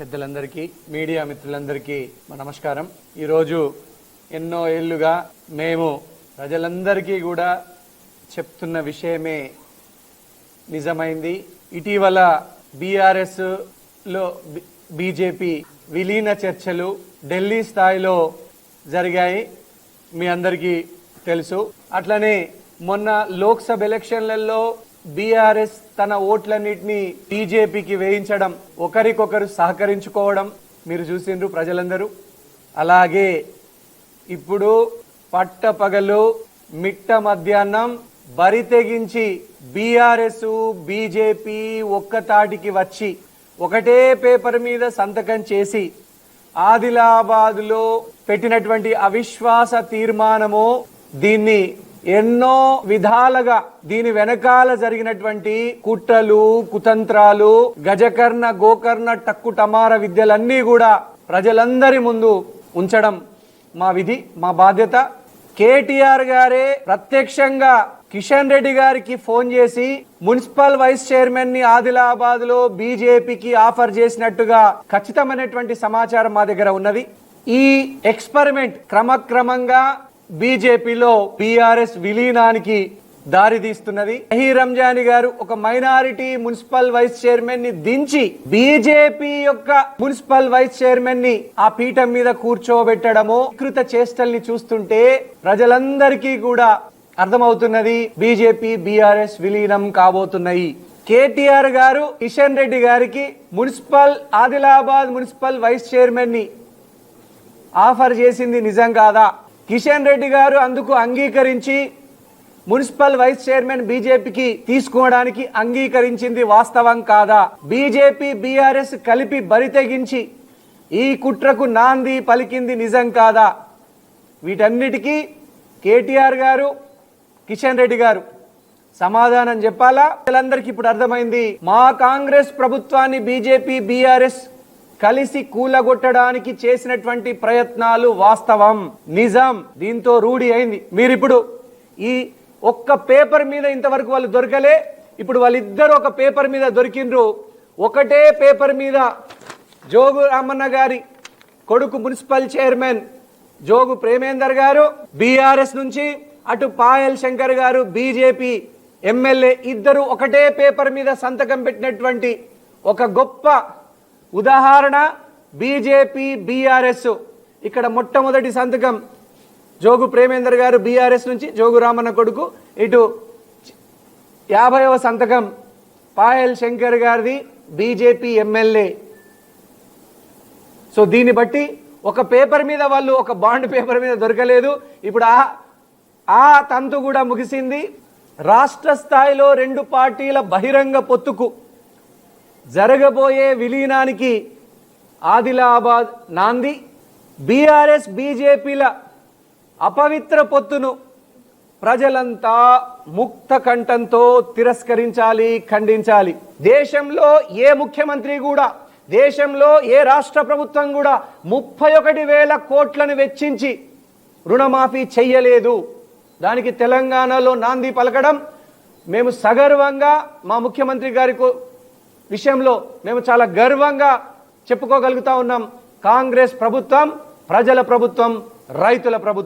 పెద్దలందరికీ మీడియా మిత్రులందరికీ మా నమస్కారం. ఈరోజు ఎన్నో ఏళ్ళుగా మేము ప్రజలందరికీ కూడా చెప్తున్న విషయమే నిజమైంది. ఇటీవల బీఆర్ఎస్లో బీజేపీ విలీన చర్చలు ఢిల్లీ స్థాయిలో జరిగాయి. మీ అందరికీ తెలుసు. అట్లనే మొన్న లోక్సభ ఎలక్షన్లలో బీఆర్ఎస్ తన ఓట్లన్నిటినీ బీజేపీకి వేయించడం ఒకరికొకరు సహకరించుకోవడం మీరు చూసిండ్రు ప్రజలందరూ. అలాగే ఇప్పుడు పట్టపగలు మిట్ట మధ్యాహ్నం బరి తెగించి బీఆర్ఎస్ బీజేపీ ఒక్కతాటికి వచ్చి ఒకటే పేపర్ మీద సంతకం చేసి ఆదిలాబాద్లో పెట్టినటువంటి అవిశ్వాస తీర్మానము దీన్ని ఎన్నో విధాలుగా దీని వెనకాల జరిగినటువంటి కుట్రలు కుతంత్రాలు గజకర్ణ గోకర్ణ టక్కు టమార విద్యలన్నీ కూడా ప్రజలందరి ముందు ఉంచడం మా విధి మా బాధ్యత. కేటీఆర్ గారే ప్రత్యక్షంగా కిషన్ రెడ్డి గారికి ఫోన్ చేసి మున్సిపల్ వైస్ చైర్మన్ని ఆదిలాబాద్లో బీజేపీకి ఆఫర్ చేసినట్టుగా ఖచ్చితమైనటువంటి సమాచారం మా దగ్గర ఉన్నది. ఈ ఎక్స్పెరిమెంట్ క్రమక్రమంగా బీజేపీలో బీఆర్ఎస్ విలీనానికి దారితీస్తున్నది తీస్తున్నది. రంజాని గారు ఒక మైనారిటీ మున్సిపల్ వైస్ చైర్మన్ని దించి బీజేపీ యొక్క మున్సిపల్ వైస్ చైర్మన్ని ఆ పీఠం మీద కూర్చోబెట్టడము కృత చేష్టల్ని చూస్తుంటే ప్రజలందరికీ కూడా అర్థమవుతున్నది బీజేపీ బీఆర్ఎస్ విలీనం కాబోతున్నాయి. కేటీఆర్ గారు కిషన్ రెడ్డి గారికి మున్సిపల్ ఆదిలాబాద్ మున్సిపల్ వైస్ చైర్మన్ని ఆఫర్ చేసింది నిజం కాదా? కిషన్ రెడ్డి గారు అందుకు అంగీకరించి మున్సిపల్ వైస్ చైర్మన్ బీజేపీకి తీసుకోవడానికి అంగీకరించింది వాస్తవం కాదా? బీజేపీ బీఆర్ఎస్ కలిపి బరి తెగించి ఈ కుట్రకు నాంది పలికింది నిజం కాదా? వీటన్నిటికీ కేటీఆర్ గారు కిషన్ రెడ్డి గారు సమాధానం చెప్పాలా? ప్రజలందరికీ ఇప్పుడు అర్థమైంది. మా కాంగ్రెస్ ప్రభుత్వాన్ని బీజేపీ బీఆర్ఎస్ కలిసి కూలగొట్టడానికి చేసినటువంటి ప్రయత్నాలు వాస్తవం. నిజం. దీంతో రూఢి అయింది. మీరిప్పుడు ఈ ఒక్క పేపర్ మీద ఇంతవరకు వాళ్ళు దొరకలే. ఇప్పుడు వాళ్ళిద్దరు ఒక పేపర్ మీద దొరికిండ్రు. ఒకటే పేపర్ మీద జోగు రామన్న గారి కొడుకు మున్సిపల్ చైర్మన్ జోగు ప్రేమేందర్ గారు బీఆర్ఎస్ నుంచి అటు పాయల్ శంకర్ గారు బీజేపీ ఎమ్మెల్యే ఇద్దరు ఒకటే పేపర్ మీద సంతకం పెట్టినటువంటి ఒక గొప్ప ఉదాహరణ బీజేపీ బీఆర్ఎస్. ఇక్కడ మొట్టమొదటి సంతకం జోగు ప్రేమేందర్ గారు బీఆర్ఎస్ నుంచి జోగు రామన్న కొడుకు. ఇటు యాభైవ సంతకం పాయల్ శంకర్ గారిది బీజేపీ ఎమ్మెల్యే. సో దీన్ని బట్టి ఒక పేపర్ మీద వాళ్ళు ఒక బాండ్ పేపర్ మీద దొరకలేదు. ఇప్పుడు ఆ ఆ తంతు కూడా ముగిసింది. రాష్ట్ర స్థాయిలో రెండు పార్టీల బహిరంగ పొత్తుకు. జరగబోయే విలీనానికి ఆదిలాబాద్ నాంది బీఆర్ఎస్ బీజేపీల అపవిత్ర పొత్తును ప్రజలంతా ముక్త కంఠంతో తిరస్కరించాలి ఖండించాలి. దేశంలో ఏ ముఖ్యమంత్రి కూడా దేశంలో ఏ రాష్ట్ర ప్రభుత్వం కూడా ముప్పై ఒకటి వేల కోట్లను వెచ్చించి రుణమాఫీ చెయ్యలేదు. దానికి తెలంగాణలో నాంది పలకడం మేము సగర్వంగా మా ముఖ్యమంత్రి గారికి విషయంలో మేము చాలా గర్వంగా చెప్పుకోగలుగుతా ఉన్నాం. కాంగ్రెస్ ప్రభుత్వం ప్రజల ప్రభుత్వం రైతుల ప్రభుత్వం.